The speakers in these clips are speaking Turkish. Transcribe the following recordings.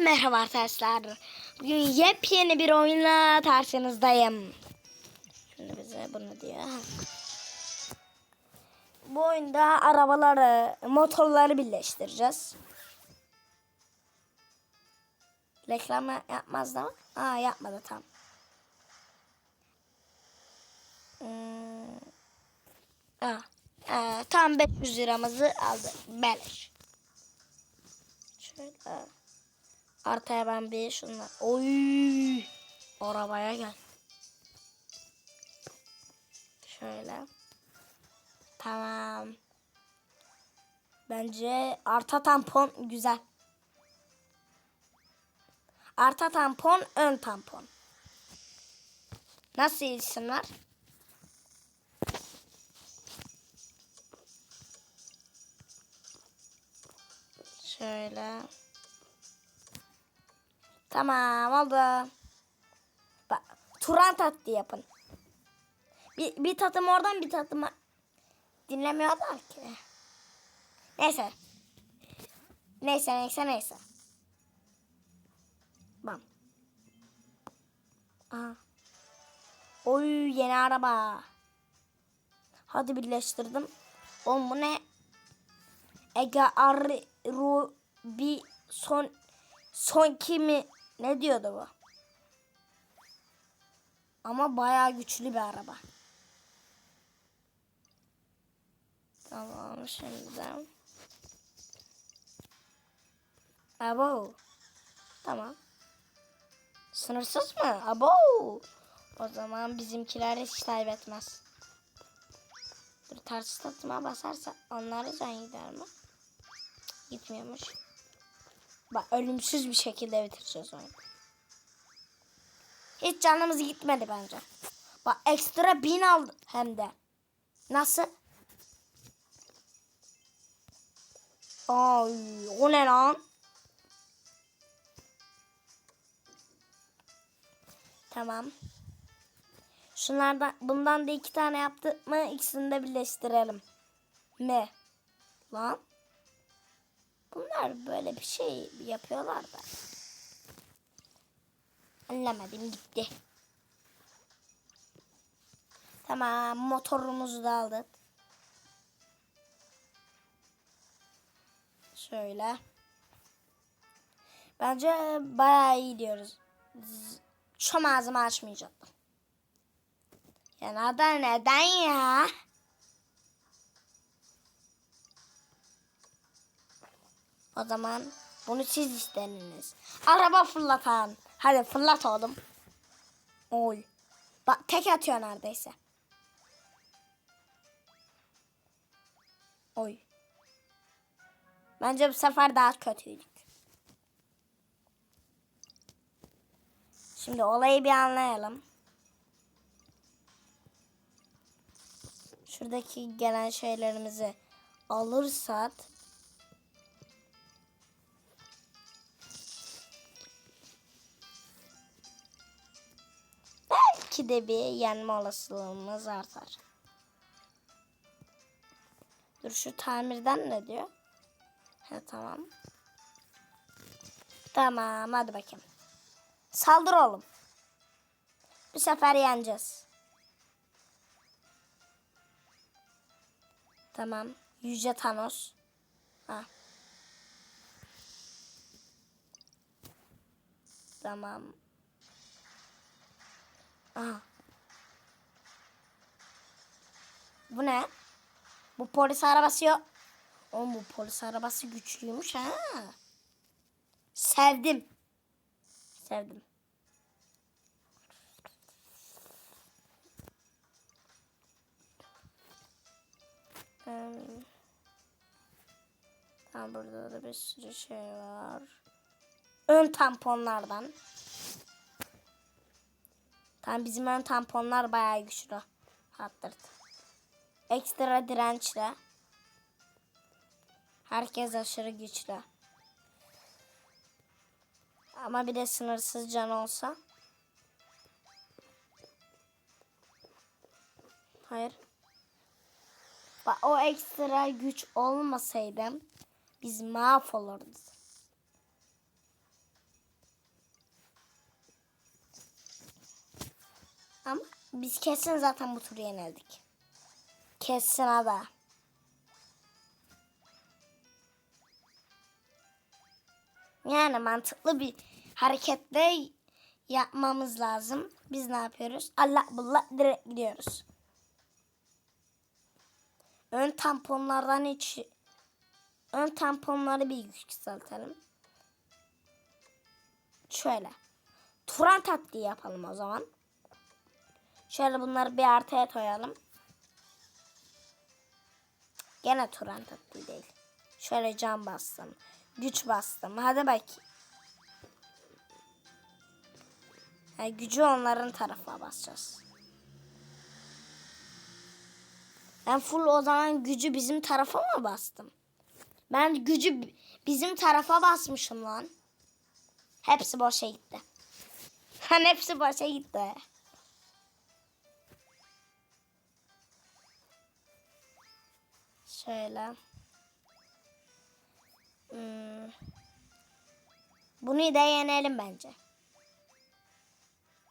merhaba arkadaşlar. Bugün yepyeni bir oyunla karşınızdayım. Şimdi bize bunu diyor. Bu oyunda arabaları, motorları birleştireceğiz. Reklam yapmaz da mı? Aa yapmadı tam. Hmm. Aa, ee, tam 500 liramızı aldı. Beleş. Şöyle. Artıya ben bir şunlar. Oy! Arabaya gel. Şöyle. Tamam. Bence arta tampon güzel. Arta tampon, ön tampon. Nasıl isimler? Şöyle. Tamam oldu. Bak Turan tatlı yapın. Bir, bir tatım oradan bir tatım dinlemiyorlar ki. Neyse. Neyse neyse neyse. Bam. Aha. Oy yeni araba. Hadi birleştirdim. Oğlum bu ne? Ege arı ru bir son son kimi ne diyordu bu? Ama bayağı güçlü bir araba. Tamam şimdi. Abo. Tamam. Sınırsız mı? Abo. O zaman bizimkiler hiç kaybetmez. Dur ters tatıma basarsa onları can gider mi? Gitmiyormuş. Bak ölümsüz bir şekilde bitireceğiz oyunu. Hiç canımız gitmedi bence. Bak ekstra bin aldı hem de. Nasıl? Ay o ne lan? Tamam. Şunlardan bundan da iki tane yaptık mı ikisini de birleştirelim. Mi? Lan? Bunlar böyle bir şey yapıyorlar da. Anlamadım gitti. Tamam motorumuzu da aldık. Şöyle. Bence bayağı iyi diyoruz. Şu ağzımı açmayacaktım. Ya neden neden ya? O zaman bunu siz istediniz. Araba fırlatan. Hadi fırlat oğlum. Oy. Bak tek atıyor neredeyse. Oy. Bence bu sefer daha kötüydük. Şimdi olayı bir anlayalım. Şuradaki gelen şeylerimizi alırsak belki de bir yenme olasılığımız artar. Dur şu tamirden ne diyor? Ha tamam. Tamam hadi bakayım. Saldır oğlum. Bu sefer yeneceğiz. Tamam. Yüce Thanos. Ha. Tamam. Aha. Bu ne? Bu polis arabası yok. Oğlum bu polis arabası güçlüymüş ha. Sevdim. Sevdim. Ee, ha, burada da bir sürü şey var. Ön tamponlardan. Tam bizim ön tamponlar bayağı güçlü. Hattırdı. Ekstra dirençli. Herkes aşırı güçlü. Ama bir de sınırsız can olsa. Hayır. Bak o ekstra güç olmasaydı biz mahvolurduk. Biz kesin zaten bu turu yenildik. Kesin ada. Yani mantıklı bir hareketle yapmamız lazım. Biz ne yapıyoruz? Allah bullah direkt gidiyoruz. Ön tamponlardan hiç ön tamponları bir yükseltelim. Şöyle. Turan taktiği yapalım o zaman. Şöyle bunları bir artıya koyalım. Gene Turan taktiği değil. Şöyle can bastım. Güç bastım. Hadi bak. Yani gücü onların tarafa basacağız. Ben full o zaman gücü bizim tarafa mı bastım? Ben gücü bi- bizim tarafa basmışım lan. Hepsi boşa gitti. Lan hepsi boşa gitti. Şöyle. Hmm. Bunu da yenelim bence.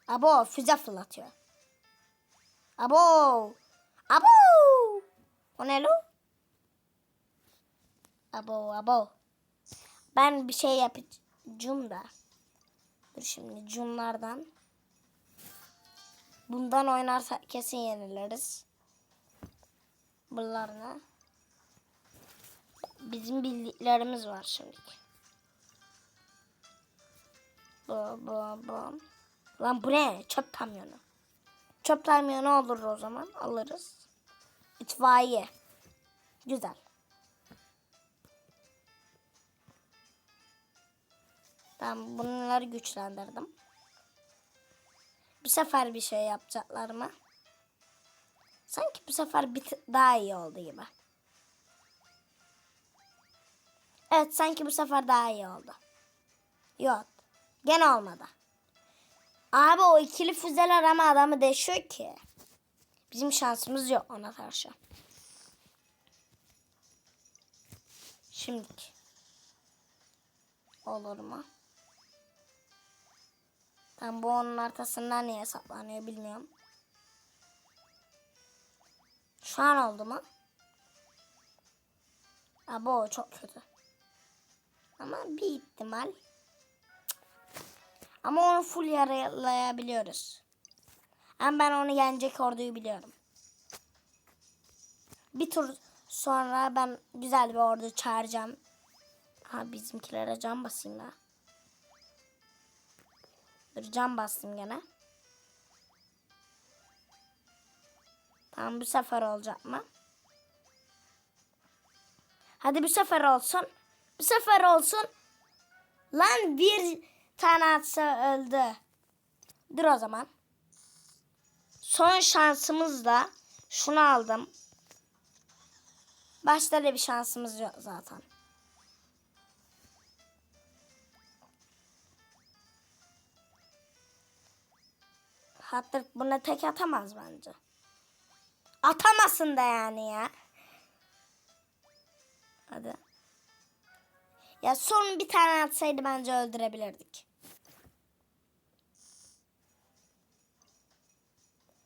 Abo füze fırlatıyor. Abo. Abo. O ne lo? Abo abo. Ben bir şey yapacağım da. Dur şimdi cunlardan. Bundan oynarsa kesin yeniliriz. Bunlarla. Bizim bildiklerimiz var şimdi. Bu bu bu. Lan bu ne? Çöp kamyonu. Çöp kamyonu olur o zaman. Alırız. İtfaiye. Güzel. Ben bunları güçlendirdim. Bu sefer bir şey yapacaklar mı? Sanki bu sefer bir daha iyi oldu gibi. Evet sanki bu sefer daha iyi oldu. Yok. Gene olmadı. Abi o ikili füzeler ama adamı deşiyor ki. Bizim şansımız yok ona karşı. Şimdiki. Olur mu? Ben bu onun arkasından niye saklanıyor bilmiyorum. Şu an oldu mu? Abo çok kötü. Ama bir ihtimal. Ama onu full yaralayabiliyoruz. Ama ben onu yenecek orduyu biliyorum. Bir tur sonra ben güzel bir ordu çağıracağım. Ha bizimkilere can basayım ben. Dur can bastım gene. Tamam bu sefer olacak mı? Hadi bu sefer olsun. Bu sefer olsun. Lan bir tane atsa öldü. Dur o zaman. Son şansımız da şunu aldım. Başta da bir şansımız yok zaten. Hatta buna tek atamaz bence. Atamasın da yani ya. Hadi. Ya son bir tane atsaydı bence öldürebilirdik.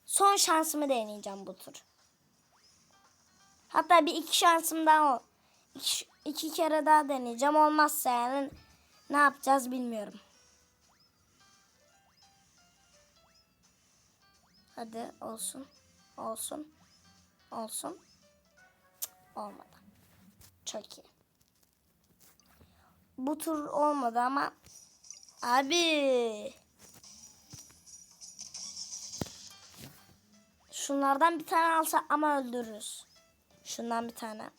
Son şansımı deneyeceğim bu tur. Hatta bir iki şansım daha o. İki, iki kere daha deneyeceğim. Olmazsa yani ne yapacağız bilmiyorum. Hadi olsun. Olsun. Olsun. Cık, olmadı. Çok iyi. Bu tur olmadı ama abi şunlardan bir tane alsa ama öldürürüz. Şundan bir tane.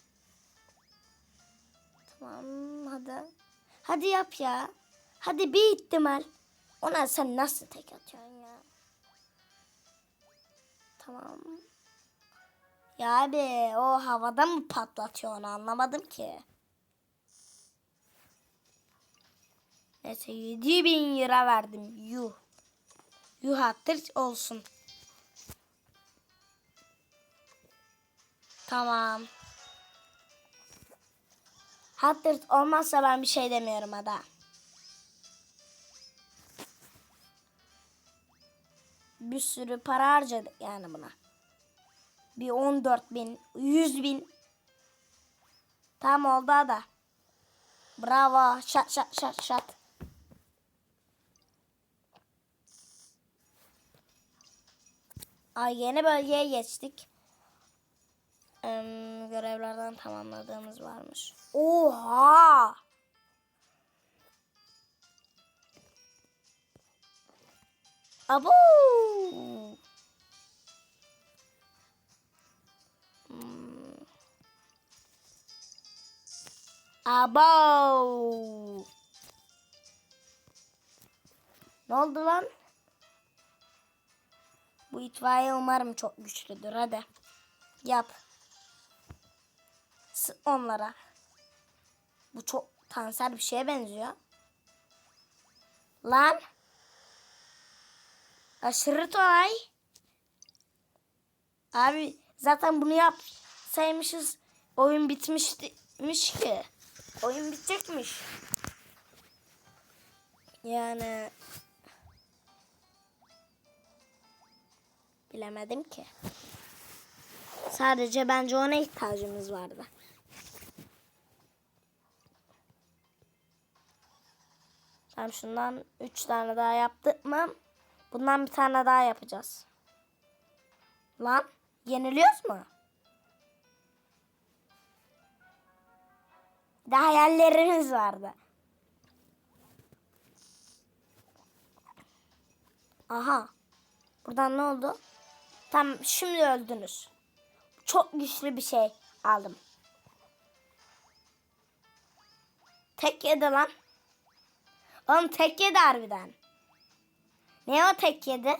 Tamam hadi. Hadi yap ya. Hadi bir ihtimal. Ona sen nasıl tek atıyorsun ya? Tamam. Ya abi o havada mı patlatıyor onu anlamadım ki. Neyse 7000 lira verdim. Yuh. Yuh attır olsun. Tamam. Hatır olmazsa ben bir şey demiyorum ada. bir sürü para harcadık yani buna. Bir 14 bin, 100 bin. Tam oldu da. Bravo. Şat şat şat şat. Ay yeni bölgeye geçtik. Ee, görevlerden tamamladığımız varmış. Oha! Abo! Hmm. Abo! Ne oldu lan? Bu itfaiye umarım çok güçlüdür. Hadi. Yap. Sık onlara. Bu çok kanser bir şeye benziyor. Lan. Aşırı kolay. Abi zaten bunu yapsaymışız oyun bitmişmiş ki. Oyun bitecekmiş. Yani bilemedim ki. Sadece bence ona ihtiyacımız vardı. Tamam şundan 3 tane daha yaptık mı? Bundan bir tane daha yapacağız. Lan yeniliyoruz mu? Daha hayallerimiz vardı. Aha. Buradan ne oldu? Tamam şimdi öldünüz. Çok güçlü bir şey aldım. Tek yedi lan. Oğlum tek yedi harbiden. Ne o tek yedi?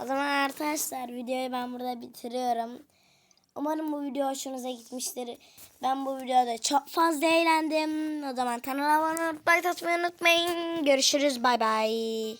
O zaman arkadaşlar videoyu ben burada bitiriyorum. Umarım bu video hoşunuza gitmiştir. Ben bu videoda çok fazla eğlendim. O zaman kanala abone olmayı unutmayın. Görüşürüz. Bay bay.